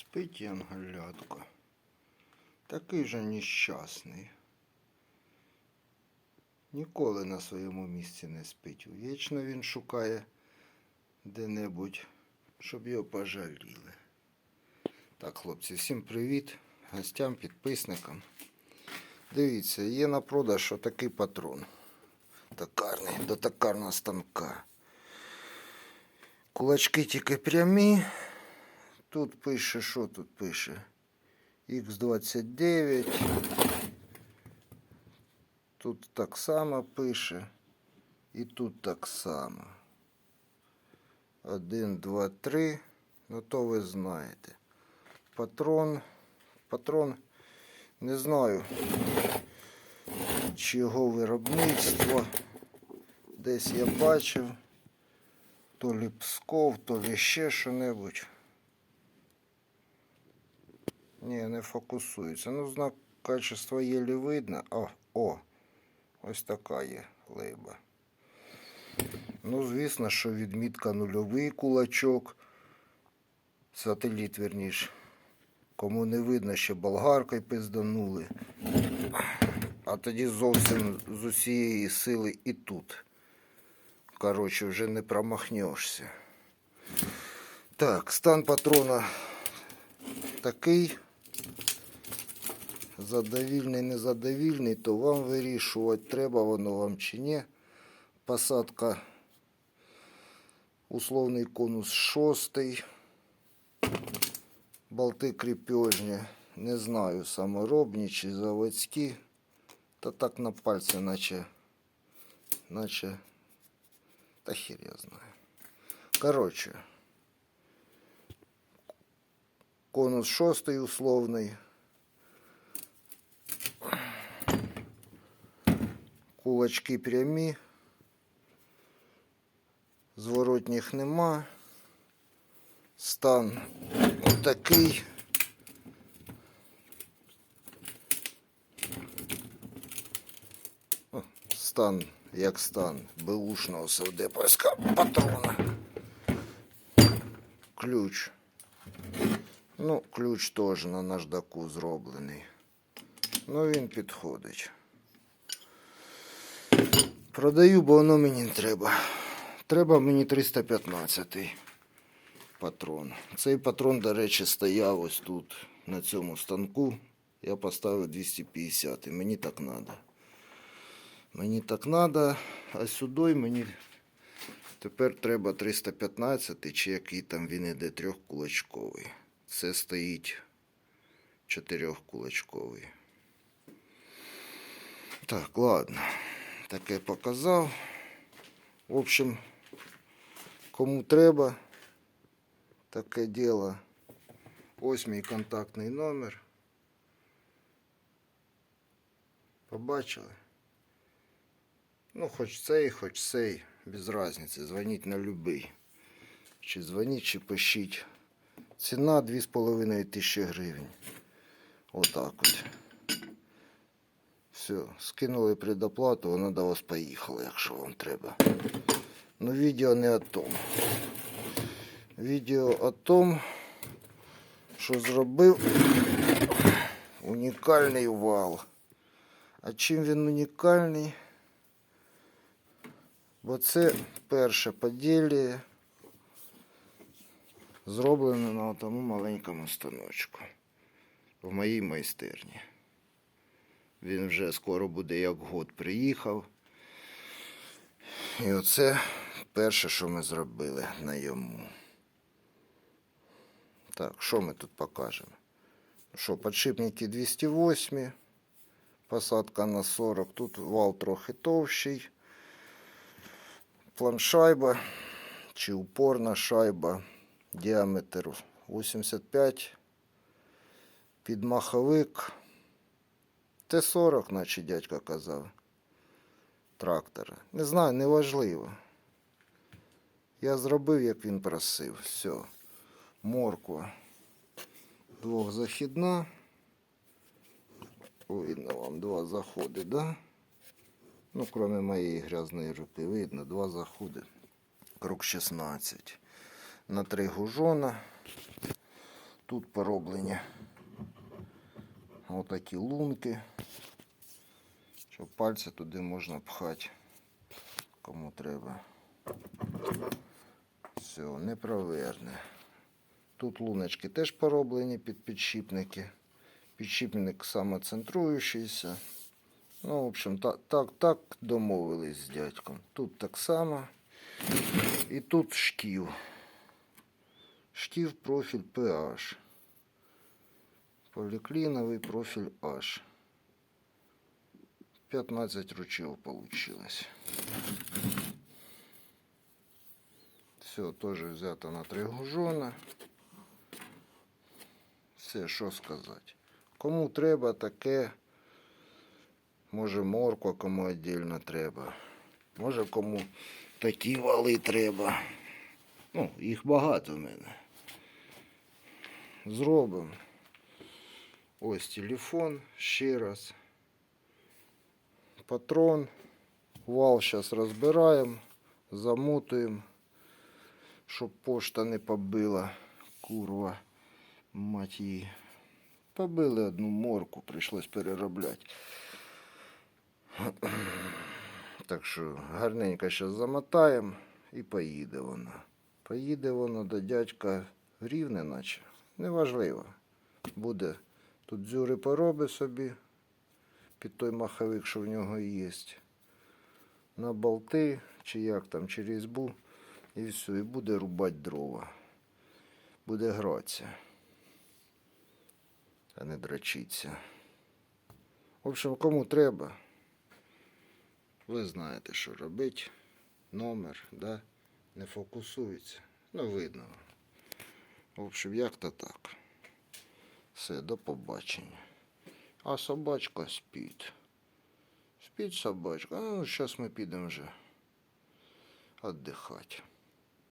Спить янголятко. Такий же нещасний. Ніколи на своєму місці не спить. Вічно він шукає де-небудь, щоб його пожаліли. Так, хлопці, всім привіт. Гостям, підписникам. Дивіться, є на продаж отакий патрон. Токарний, до токарного станка. Кулачки тільки прямі. Тут пише, що тут пише? Х29. Тут так само пише. І тут так само. Один, два, три. Ну то ви знаєте. Патрон. Патрон. Не знаю. Чого виробництва. Десь я бачив. То лі Псков, то лі ще що-небудь. Ні, не фокусується. Ну, знак качества єлі видно. О, о, ось така є лейба. Ну, звісно, що відмітка нульовий кулачок. Сателіт, верніш. Кому не видно, ще болгаркою пизданули. А тоді зовсім з усієї сили і тут. Коротше, вже не промахнешся. Так, стан патрона такий. Задовільний, незадовільний, то вам вирішувати, треба воно вам чи ні. Посадка условний конус шостий. Болти кріпежні, не знаю, саморобні чи заводські. Та так на пальці, наче, наче, та хер я знаю. Коротше, конус шостий условний. Кулачки прямі. Зворотніх нема. Стан отакий. Стан, як стан беушного совдеповського патрона. Ключ. Ну, ключ теж на наждаку зроблений. Ну, він підходить. Продаю, бо воно мені не треба. Треба мені 315 патрон. Цей патрон, до речі, стояв ось тут, на цьому станку. Я поставив 250. Мені так треба. Мені так треба, а сюди мені тепер треба 315 чи який там він іде трьохкулачковий. Це стоїть чотирьохкулачковий. Так, ладно. Таке показав. В общем, кому треба таке діло. Ось мій контактний номер. Побачили? Ну, хоч цей, хоч цей, без різниці. Дзвоніть на любий. Чи дзвоніть, чи пишіть. Ціна 2,5 тисячі гривень. Отак от. Все, скинули предоплату, вона до вас поїхала, якщо вам треба. Ну, відео не о том. Відео о том, що зробив унікальний вал. А чим він унікальний? Бо це перше поділля зроблене на тому маленькому станочку в моїй майстерні. Він вже скоро буде як год приїхав. І оце перше, що ми зробили на йому. Так, що ми тут покажемо? Що, подшипники 208, посадка на 40, тут вал трохи товщий, планшайба чи упорна шайба, діаметр 85, підмаховик. Т-40, наче дядько казав. Трактора. Не знаю, неважливо. Я зробив, як він просив. Все. Морква. Двохзахідна. Видно вам два заходи, да? Ну, кроме моєї грязної руки, видно, два заходи. Круг 16. На три гужона. Тут пороблені отакі лунки. Що пальці туди можна пхати, кому треба. Все, не проверне. Тут луночки теж пороблені під підшипники. Підшипник самоцентруючийся. Ну, в общем, так, так, так домовились з дядьком. Тут так само. І тут шків. Шків профіль PH. Полікліновий профіль H. 15 ручів получилось. Все теж взято на три гужона. Все, що сказати. Кому треба таке, може морква кому віддільно треба. Може кому такі вали треба. Ну, їх багато в мене. Зробимо. Ось телефон ще раз. Патрон. Вал зараз розбираємо, замотуємо, щоб пошта не побила. Курва, мать її. Побили одну морку, прийшлось переробляти. Так що гарненько зараз замотаємо і поїде вона. Поїде воно до дядька рівне, наче. Неважливо. Буде тут дзюри пороби собі під той маховик, що в нього є. На болти, чи як там, чи різьбу, і все, і буде рубати дрова. Буде гратися, а не дрочиться. В общем, кому треба, ви знаєте, що робити. Номер, да? не фокусується. Ну, видно. В общем, як то так. Все, до побачення. А собачка спить. Спить собачка. Ну, зараз ми підемо вже віддихати.